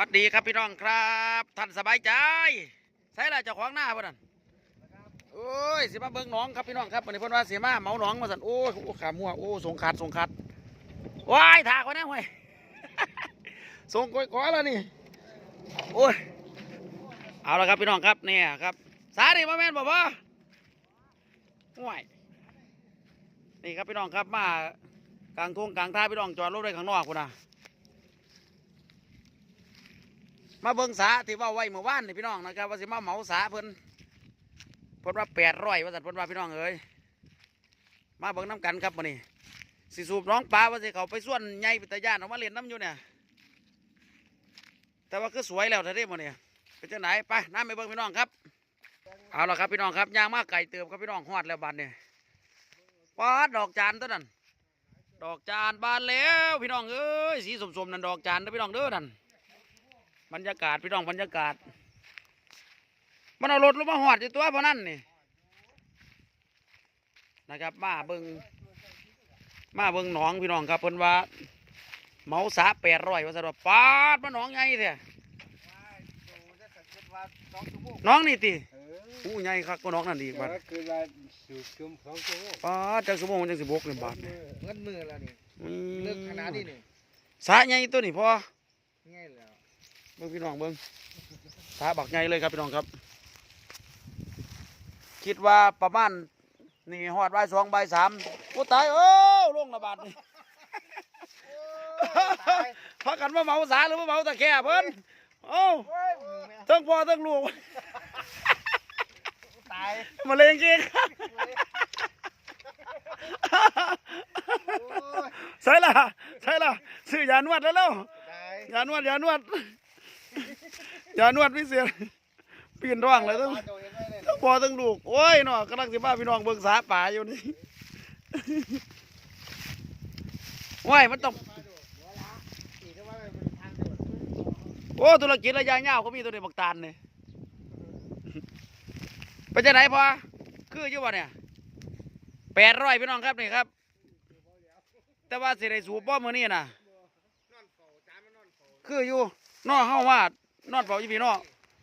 วัสดีครับพี่น้องครับท่านสบายใจใช่ละเจ้าของหน้าพ่นั่นโอ้ยสิมาเบิ่งหน้องครับพี่น้องครับวันนี้พ่นว่าสีมาเหมาหน้องมาสั่นโอ้ยโอ้ขามัวโอ้สงขาดสงขาดว้ายถากไว้นะเว้ยส่งก้อยก้อยแล้วนี่โอ้ยเอาละครับพี่น้องครับเนี่ยครับ สาดิมาแม่นบ่พ่อห่วยนี่ครับพี่น้องครับมากลางทุ่งกลางท่าพี่น้องจอดรถไว้ข้างนอกพุ่นนะ มาเบิ่งสาที่ว่าไว้เมื่อวานนี่พี่น้องนะครับว่าสิมาเหมาสาเพิ่นเพิ่นว่าแปดร้อยว่าสัตว์เพิ่นว่าพี่น้องเอ้ยมาเบิ่งน้ำกันครับมื้อนี้สิสูบน้องปลาว่าสิเขาไปส่วนใหญ่ปิตายานออกมาเล่นน้ำอยู่เนี่ยแต่ว่าคือสวยแล้วท่าเด้มื้อนี้เป็นจังไหนไปน้ำไปเบิ่งพี่น้องครับเอาละครับพี่น้องครับยางมาไก่เติมครับพี่น้องฮอดแล้วบัดเนี่ยปาดดอกจานตัวนั้นดอกจานบานแล้วพี่น้องเอ้ยสีสมๆนั่นดอกจานเด้อพี่น้องเด้อนั่น บรรยากาศพี่น้องบรรยากาศ มันเอารถลงมาหอดอยู่ตัวเพราะนั่นนี่นะครับ มาเบิงมาเบิงหนองพี่น้องครับเพิ่นว่าเหมาสาแปดร้อยว่าสะดอกปาดมาหนองใหญ่เถอะน้องนี่ติเอออู้ใหญ่คักก็น้องนั่นดีบัดก็คือว่าสูบชมสองชั่วโมงปาดจังสมองจังสิบกเลยบาทนี่เงินมือแล้วนี่อืมเลิกขนาดนี้นี่สาใหญ่ตัวนี่พอง่ายแล้ว เบิ่งพี่น้องเบิ่งสาบักใหญ่เลยครับพี่น้องครับ คิดว่าประมาณนี่หอดใบายสองใบายสามโอ้ตายโอ้ลงระบาดนี่พักกันว่าเมาสาหรือว่าเมาตะแคร่เพิ่นโอ้ทั้งพ่อทั้งลูกตายมาเลงจริงใช่ละใช่ละซื้อยานวดแล้วเร็วตายยานวดยานวด อย่านวดพิเศษปีนร่องเลยทั้งโดนยังไงเลยทั้งพอทั้งลูกโอ้ยเนาะกำลังสิบ้าพี่น้องเบิ่งสาป่าอยู่นี่ว้ยมันต้องขี่เข้ามาเป็นทางโดดโอ้ธุรกิจระยะยาวเขามีตัวนี้บักตาลเนี่ยไปจะไหนพอคืออยู่บ่เนี่ยแปดร้อยพี่น้องครับนี่ครับ แต่ว่าสิได้สูบบ่มื้อนี้น่ะคืออยู่ นอเฮาว่านอนเฝ้าอยู่พี่น้อง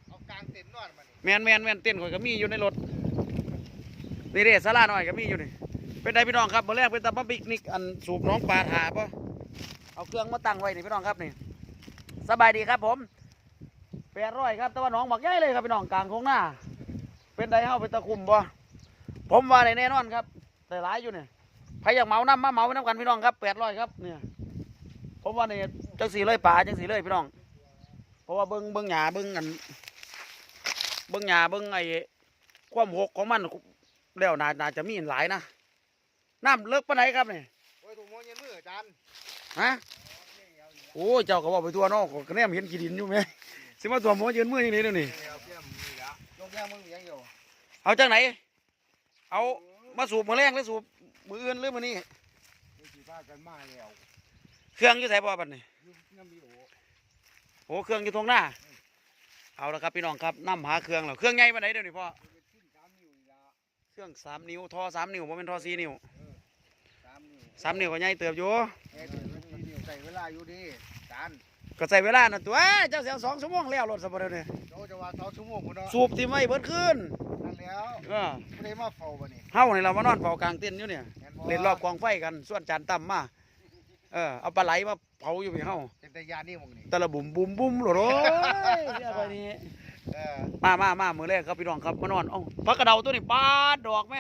เอากลางเต็นท์นอนมานี่แมนแมนแมนเต้นข่อยก็มีอยู่ในรถนี่เด้สาราหน่อยก็มีอยู่นี่เป็นไดพี่น้องครับเมื่อแรกเป็นตาบักปิกนิกอันสูบน้องปลาถาป่ะเอาเครื่องมาตั้งไว้นี่พี่น้องครับนี่สบายดีครับผมแปดร้อยครับแต่ว่าน้องบักใหญ่เลยครับพี่น้องกลางโค้งหน้า เป็นไดเฮาเป็นตะคุ่มบ่ผมว่าได้แน่นอนครับ แต่หลายอยู่เนี่ยใครอยากเหมาน้ำมาเหมาไปน้ำกันพี่น้องครับแปดร้อยครับเนี่ยผมว่าเนี่ยจังสีเลยป่าจังสีเลยพี่น้อง เพราะว่าเบิ้งเบิ้งหญ้าเบิ้งอันเบิ้งหญ้าเบิ้งไอ้ความหกของมันแล้วน่าน่าจะมีหลายนะน้ำเลิกปานไหนครับนี่โอ้ยถุงมือเย็นมือจานฮะโอ้ยเจ้าก็บอกไปทั่วเนอกก็แนมเห็นขี้ดินอยู่ไหมสิมาตัวหมอยืนมืออย่างนี้เดี๋ยวนี้เดี๋ยวเพี้ยมมีละลงเพี้ยมมึงมียังอยู่เอาจากไหน เอามาสูบมือแรงหรือสูบมืออื่นหรือมือนี้นี่สิพากันมาแล้วเครื่องอยู่ใส่บ่บัดนี่อยุบน้ำมี โอโอ้เครื่องอยู่ตรงหน้า เอาละครับพี่น้องครับน้ำหาเครื่องแล้วเครื่องใหญ่ปานไหนเดี๋ยวนี้พ่อเป็นขึ้นสามนิ้วนี่ละเครื่องสามนิ้วท่อสามนิ้วผมเป็นท่อสี่นิ้วสามนิ้วสามนิ้วก็ใหญ่เติบอยู่เอ้ยมันนิ้วใส่เวลาอยู่ดีจานก็ใส่เวลาน่ะตัวเอ้ยเจ้าเสียสองชั่วโมงแล้วรถสมบูรณ์เนี่ยโจจะว่าสองชั่วโมงพุ่นเนาะสูบที่ไม่เบิดขึ้นนั่นแล้วเออไม่ได้มาเฝ้าบ่นี่เฮานี่เรามานอนเฝ้ากลางเต็นท์อยู่เนี่ยแม่นบ่เล่นรอบกองไฟกันส่วนจานต่ำมา เออเอาปลาไหลมาเผาอยู่พี่เฮาเป็นตายานนี่มึงนี่แต่ละบุ่มบุ่มบุ่มโหลดโอ้ยเสียไปนี่เออมามามามือแรกครับพี่น้องครับมานอนเอ้าพักกระเดาตัวนี้ปาดดอกไหม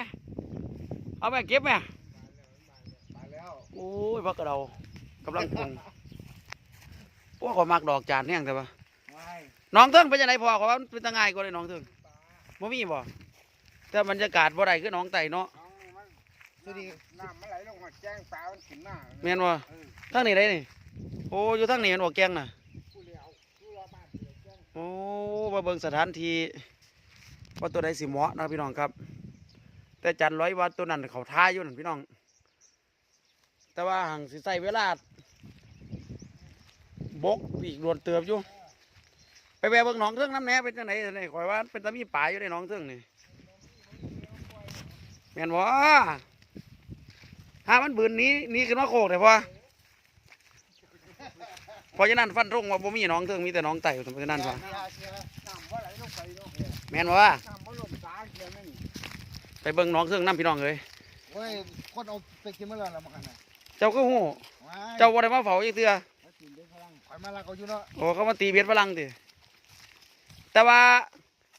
เอาไหมเก็บไหมมาแล้วโอ้ยพักกระเดากำลังปรุงพวกเขามักดอกจานแห้งแต่ว่าไม่น้องเทิงเป็นยังไงพอเขาว่ามันเป็นตะง่ายกว่าเลยน้องเทิงบ่มีบ่แต่บรรยากาศบ่ได้คือน้องไต่เนาะเอามัน สุดีน้ำมันไหลลงมาแจ้งปลามันขึ้นหน้าแม่นบ่ทางนี้ได้นี่โอ้อยู่ทางนี้มันบ่แกงน่ะผู้เลี้ยวผู้รอบ้านผู้เลี้ยวแจ้งโอ้มาเบิ่งสถานที่ว่าตัวใดสิเหมาะนะพี่น้องครับ แต่จันร้อยว่าตัวนั้นเขาท่าอยู่นั่นพี่น้อง แต่ว่าห่างสิใส่เวลาบกอีกรวนเติบอยู่ ไปแวะเบิ่งหนองเทิงน้ำแหน่เป็นจังไหนจังไหนข่อยว่าเป็นตามีป่าอยู่ในหนองเทิงนี่แม่นบ่ หามันบืนหนี้นี้ขึ้นมาโคกแต่พอเพราะฉะนั้นฟันธงว่าบ่มีหน้องเทิงมีแต่หน้องไต่เพราะฉะนั้นว่ามีอาเซียน้ำว่าไหลลงไปเนาะแม่นบ่ว่าน้ำว่าลงตาเขียนนั่นไปเบิ่งหน้องเทิงน้ำพี่น้องเอ้ยเว้ยคนเอาไปกินมาแล้วละมั้งกันน่ะเจ้าก็ฮู้ว้ายเจ้าบ่ได้มาเฝ้าอีกเทื่อมากินด้วยพลังข่อยมาลาเขาอยู่เนาะโอ้เขามาตีเบ็ดฝรั่งติแต่ว่า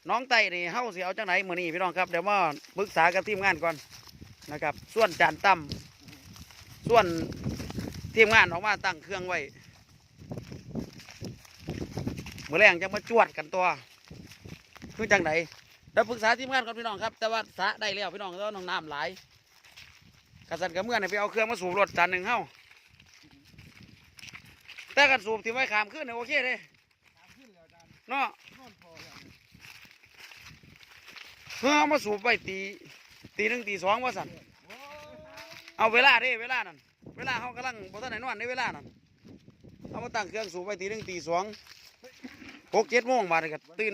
น้องไต่นี่เฮาสิเอาจังไหนมื้อนี้พี่น้องครับเดี๋ยวมาปรึกษากับทีมงานก่อนนะครับ ส่วนจานตั้ม ส่วนทีมงานออกมาตั้งเครื่องไว้เมื้อแรงจะมาจวดกันตัวคือจังไหนเดี๋ยวปรึกษาทีมงานก่อนพี่น้องครับ แต่ว่าสะได้แล้วพี่น้องแล้วน้องน้ำหลายกระสันกับเมื่อนี่ไปเอาเครื่องมาสูบรถจานหนึ่งเฮ้าแต่กันสูบที่ไว้ขามขึ้นเนี่ยโอเคเลยน้ำขึ้นแล้วดันเนาะนอนพอแล้วเพื่อามาสูบไปตีตีหนึ่งตีสองว่าสัน เอาเวลาเด้เวลานั่นเวลาเขากำลังบนต้นไหนนอนในเวลานั่นเอามาตั้งเครื่องสูบไปตีหนึ่งตีสองหกเจ็ดโมงบาดนี้ก็ตื่น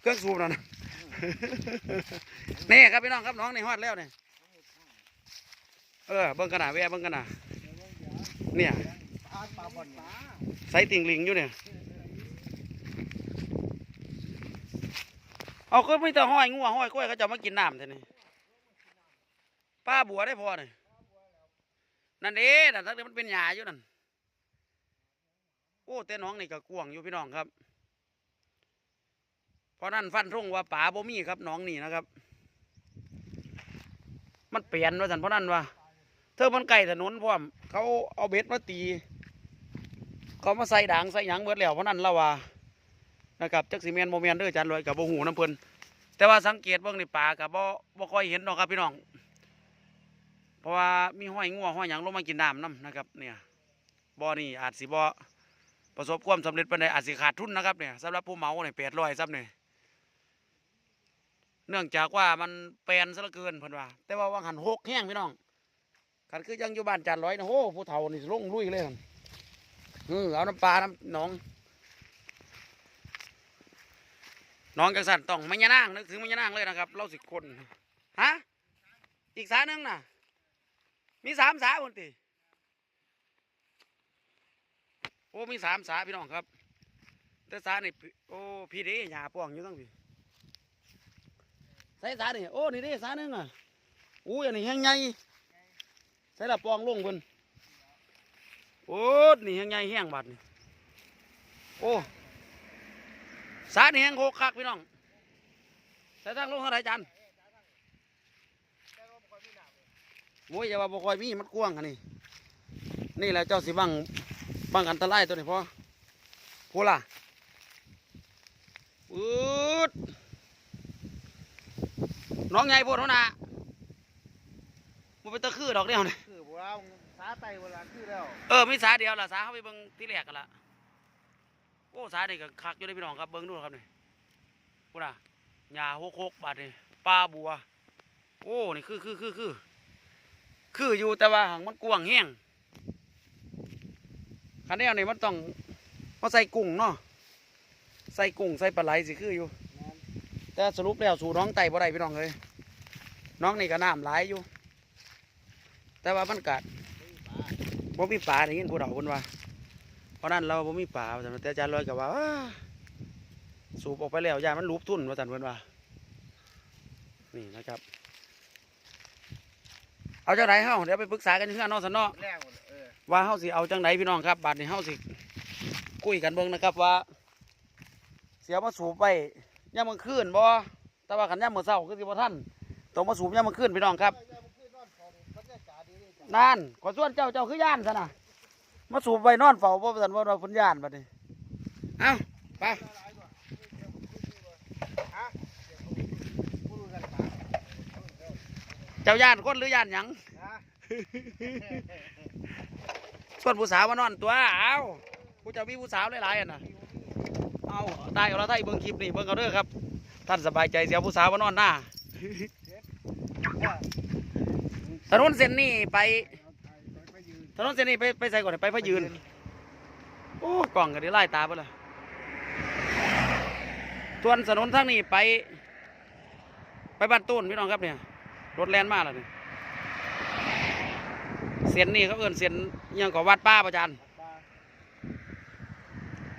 เครื่องสูบนั่นน่ะนี่ครับพี่น้องครับน้องในฮอดแล้วเนี่ยเออเบิ่งกันหนาแวะเบิ่งกันหนาเนี่ยใส่ติ่งลิงอยู่เนี่ยเอาก็ไม่ต้องห้อยงัวห้อยกล้วยเขาจะมากินน้ำท่านี่ ป้าบัวได้พอเนี่ยนั่นเด้แต่ทั้งนี้มันเป็นหญ้าอยู่นั่น โอ้แต่น้องนี่ก็กวางอยู่พี่น้องครับ เพราะนั่นฟันทุ่งว่าป่าบ่มีครับน้องนี่นะครับ มันเปลี่ยนว่าสันเพราะนั่นว่า เธอมันไก่ถนนพร้อม เขาเอาเบ็ดมาตี เขามาใส่ด่างใส่หยังเบิดแล้วเพราะนั่นละว่า นะครับจักสีเมนโมเมนเด้อจานลอยกับโบหูน้ำเพลินแต่ว่าสังเกตเบิ่งในป่ากับบ่บ่ค่อยเห็นดอกครับพี่น้อง เพราะว่ามีห้อยงัวห้อยหยังลงมากินน้ำน้ำนะครับเนี่ยบ่อนี่อาจสิบ่อประสบความสำเร็จปานใดอาจสิขาดทุนนะครับเนี่ยสำหรับผู้เหมาเนี่ยแปดร้อยซ้ำเนี่ยเนื่องจากว่ามันแปลนซะเหลือเกินเพิ่นว่า แต่ว่าวังหันหกแห้งพี่น้องคันคือยังอยู่บ้านจานร้อยนะโหผู้เฒ่านี่ลงลุยเลยเออเอาน้ำปลาน้ำหนองน้องจังสันต้องมันยานางนึกถึงมันยานางเลยนะครับ เราสิคนฮะอีกสาหนึ่งน่ะ มีสามสาคนติโอ้มีสามสาพี่น้องครับ แต่สานี่โอ้พี่เด้หยาป้องอยู่ตั้งพี่ใส่สานี่โอ้นี่เด้สาหนึ่งอะอู้ยอันนี้แห้งใหญ่ใส่ละปองลงเพิ่นโอ้นี่แห้งใหญ่แห้งบาดนี่โอ้สานี่แห้งโคกคักพี่น้องแต่ทางลงเท่าไรจัน โอ้ยอย่าว่าบ่คอยมีมันกว้างอันนี้นี่แหละเจ้าสิบังบังอันตรายตัวนี้พอพูล่ะอืดน้องใหญ่โพดหัวหน้ามันเป็นตะคือดอกเดียวนี่คือบัวเอาสาไตเวลาคือแล้วเออมีสาเดียวล่ะสาเข้าไปเบิ่งที่แรกกันละโอ้สาเด็กก็คักอยู่เลยพี่น้องครับเบิ่งดูครับนี่พูดนะหญ้าหกหกบาทนี่ปลาบัว โอ้นี่คือคือคือคือ คืออยู่แต่ว่าหางมันกว้างแห้งคันนี้นี่มันต้องมาใส่กุ้งเนาะใส่กุ้งใส่ปลาไหลสิคืออยู่ แต่สรุปแล้วสู่น้องไตบ่ได้พี่น้องเลยน้องนี่ก็น้ำหลายอยู่ แต่ว่ามันกัดบ่มีปลาได้ยินผู้เฒ่าเพิ่นว่า เพราะนั้นเราบ่มีปลาว่าแต่อาจารย์ลอยก็ว่าสูบออกไปแล้วยามันรูปทุ่นว่าซั่นเพิ่นว่า นี่นะครับ เอาจังไดเฮาเดี๋ยวไปปรึกษากันอยู่เฮือนเนาะซั่นเนาะแรงหมดเออว่าเฮาสิเอาจังไดพี่น้องครับบัดนี้เฮาสิคุยกันเบิ่งนะครับว่า เสียมาสูบไปยามมื้อคืนบ่แต่ว่าคันยามมื้อเช้าคือสิบ่ทันต้องมาสูบยามมื้อคืนพี่น้องครับบรรยากาศดีเลยจ้ะนั่นขอส่วนเจ้าเจ้าคือย่านซะนะมาสูบไว้นอนเฝ้าบ่สันว่าเราเพิ่นย่านบัดนี้เอ้าไป ผู้รู้กันปลา เจ้าย่านคนหรือย่านหยังฮะส่วนผู้สาวมานอนตัวเอ้าผู้เจ้ามีผู้สาวหลายๆอะนะเอาได้เอาละไทยเบิ่งคลิปนี่เบิ่งเอาเด้อครับ ท่านสบายใจเสียผู้สาวมานอนหน้าถนนเส้นนี้ไปไปยืนถนนเส้นนี้ไปไปใส่ก่อนไปพะยืนโอ้กล่องก็ได้ไล่ตาไปเลยส่วนถนนทางนี้ไป ไปบ้านต้นพี่น้องครับเนี่ย รถแลนมาแล้วนี่เส้นนี่เขาเอิ้นเส้นยังกับวัดป้าประจัน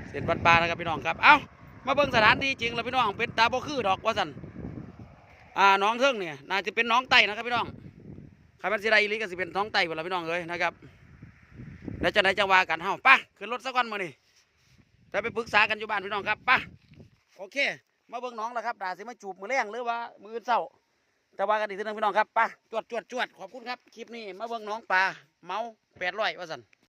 เส้นวัดป้านะครับพี่น้องครับ เอ้า มาเบิ่งสถานที่จริงแล้วพี่น้องเป็นตาบ่คือดอกว่าสันอ่าน้องเทิงเนี่ยน่าจะเป็นน้องไต่นะครับพี่น้องใครมันสิได้อีลีก็สิเป็นน้องไต่หมดแล้วพี่น้องเอ้ยนะครับแล้วจะไหนจะว่ากันเฮาป่ะขึ้นรถสักวันมื้อนี้จะไปปรึกษากันอยู่บ้านพี่น้องครับป่ะโอเค มาเบิ่งน้องแล้วครับด่าสิมาจูบมือแรงหรือว่ามืออื่นเศร้า แต่ว่ากันอีกทีนึงพี่น้องครับไป่ะจวดจวดจวดขอบคุณครับ คลิปนี้มาเบิ่งน้องปลาเมาแปดร้อยว่าสัน